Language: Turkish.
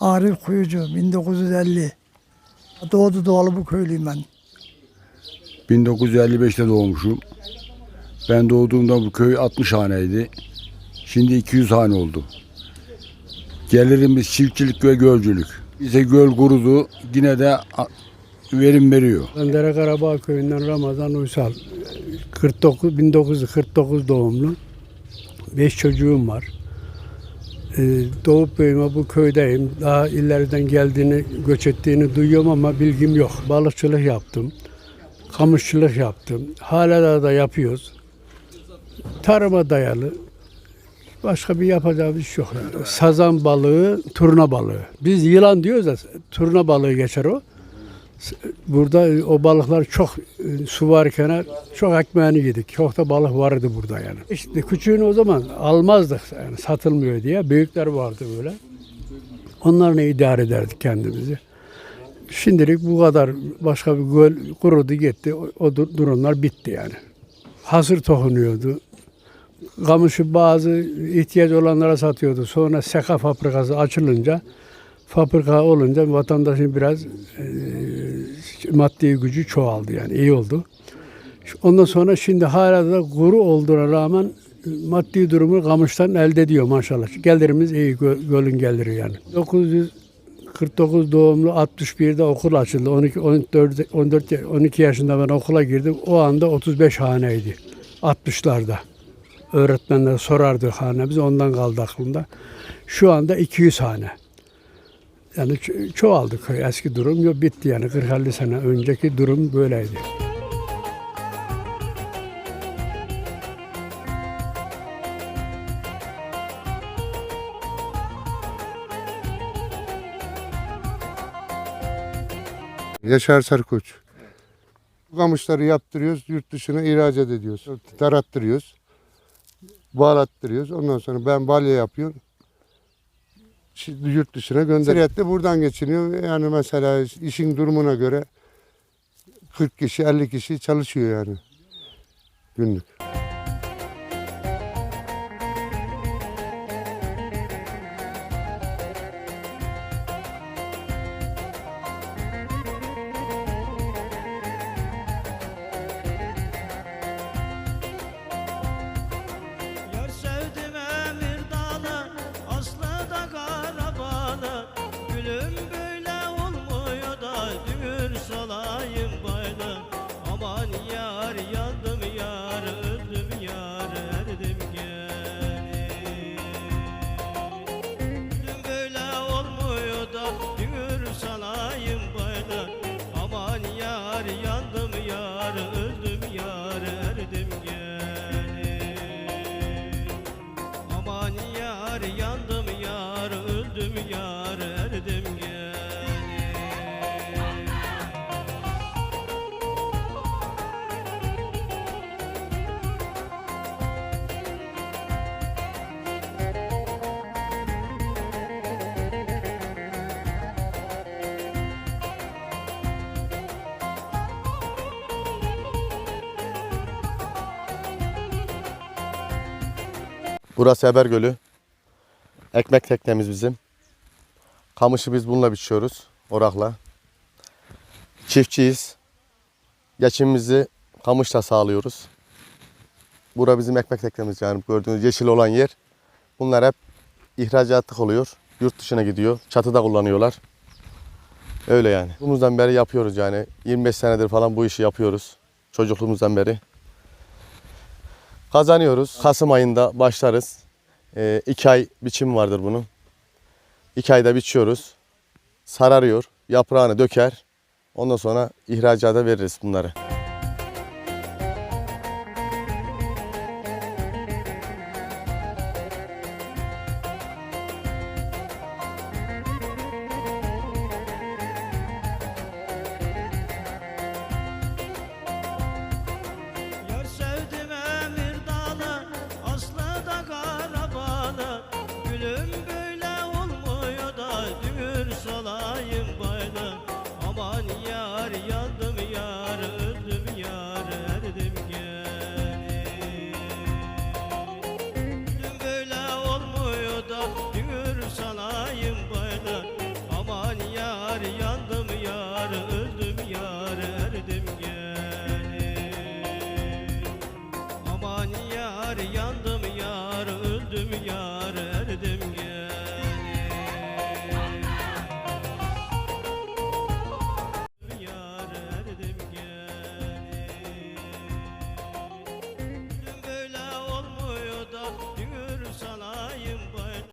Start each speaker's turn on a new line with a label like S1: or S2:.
S1: Arif Kuyucu 1950. Doğdu doğalı bu köylüyüm ben.
S2: 1955'te doğmuşum. Ben doğduğumda bu köy 60 haneydi. Şimdi 200 hane oldu. Gelirimiz çiftçilik ve gölcülük. Bize göl kurudu. Yine de verim veriyor.
S3: Ben Dere Karabağ köyünden Ramazan Uysal. 49 1949 doğumlu. 5 çocuğum var. Ee, doğup büyüme bu köydeyim. Daha ileriden geldiğini, göç ettiğini duyuyorum ama bilgim yok. Balıkçılık yaptım. Kamışçılık yaptım. Hala da, da yapıyoruz. Tarıma dayalı. Başka bir yapacağımız iş yok. Sazan balığı, turna balığı. Biz yılan diyoruz da turna balığı geçer o. Burada o balıklar çok e, su varken çok ekmeğini yedik. Çok da balık vardı burada yani. İşte küçüğünü o zaman almazdık yani satılmıyor diye. Büyükler vardı böyle. Onlarla idare ederdik kendimizi. Şimdilik bu kadar başka bir göl kurudu gitti. O, o dur- durumlar bitti yani. Hasır tohunuyordu. Kamışı bazı ihtiyaç olanlara satıyordu. Sonra seka fabrikası açılınca fabrika olunca vatandaşın biraz e, maddi gücü çoğaldı yani iyi oldu. Ondan sonra şimdi hala da kuru olduğuna rağmen maddi durumu kamıştan elde ediyor maşallah. Gelirimiz iyi, gö- gölün geliri yani. 949 doğumlu 61'de okul açıldı. 12, 14, 14, 12 yaşında ben okula girdim. O anda 35 haneydi. 60'larda. Öğretmenler sorardı hanemiz. Ondan kaldı aklımda. Şu anda 200 hane. Yani çoğaldı köy. Eski durum yok bitti yani 40-50 sene önceki durum böyleydi.
S4: Yaşar Sarkoç. Kamışları yaptırıyoruz, yurt dışına ihracat ediyoruz. Tarattırıyoruz, bağlattırıyoruz. Ondan sonra ben balya yapıyorum. Yurt dışına gönderiyor. de buradan geçiniyor. Yani mesela işin durumuna göre 40 kişi, 50 kişi çalışıyor yani günlük.
S5: Burası Eber Gölü. Ekmek teknemiz bizim. Kamışı biz bununla biçiyoruz. Orakla. Çiftçiyiz. Geçimimizi kamışla sağlıyoruz. Bura bizim ekmek teknemiz yani gördüğünüz yeşil olan yer. Bunlar hep ihracatlık oluyor. Yurt dışına gidiyor. Çatıda kullanıyorlar. Öyle yani. Bundan beri yapıyoruz yani. 25 senedir falan bu işi yapıyoruz. Çocukluğumuzdan beri. Kazanıyoruz. Kasım ayında başlarız. Ee, iki ay biçim vardır bunun. İki ayda biçiyoruz. Sararıyor. Yaprağını döker. Ondan sonra ihracata veririz bunları. yeah